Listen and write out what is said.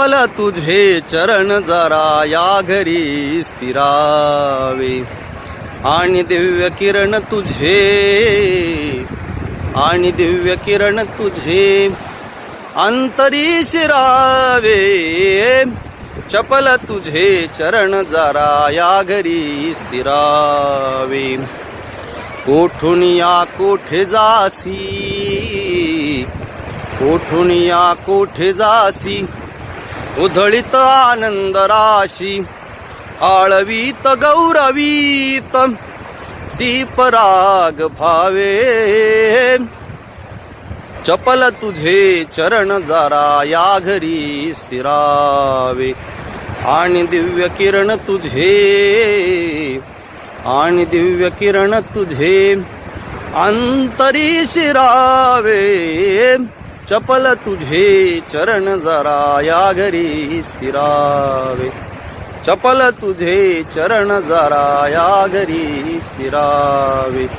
चपल तुझे चरण जरा या घरी स्थिरावे. आणि दिव्य किरण तुझे आणि दिव्य किरण तुझे अंतरी शिरावे. चपल तुझे चरण जरा या घरी स्थिरावे. कोठून या कोठे जासी? कोठून या कोठे जासी? उधळीत आनंद राशी आळवीत गौरवीत दीपराग भावे. चपल तुझे चरण जरा या घरी स्थिरावे. आणि दिव्य किरण तुझे आणि दिव्य किरण तुझे अंतरी शिरावे. चपल तुझे चरण जरा या घरी स्थिरावे. चपल तुझे चरण जरा या घरी स्थिरावे.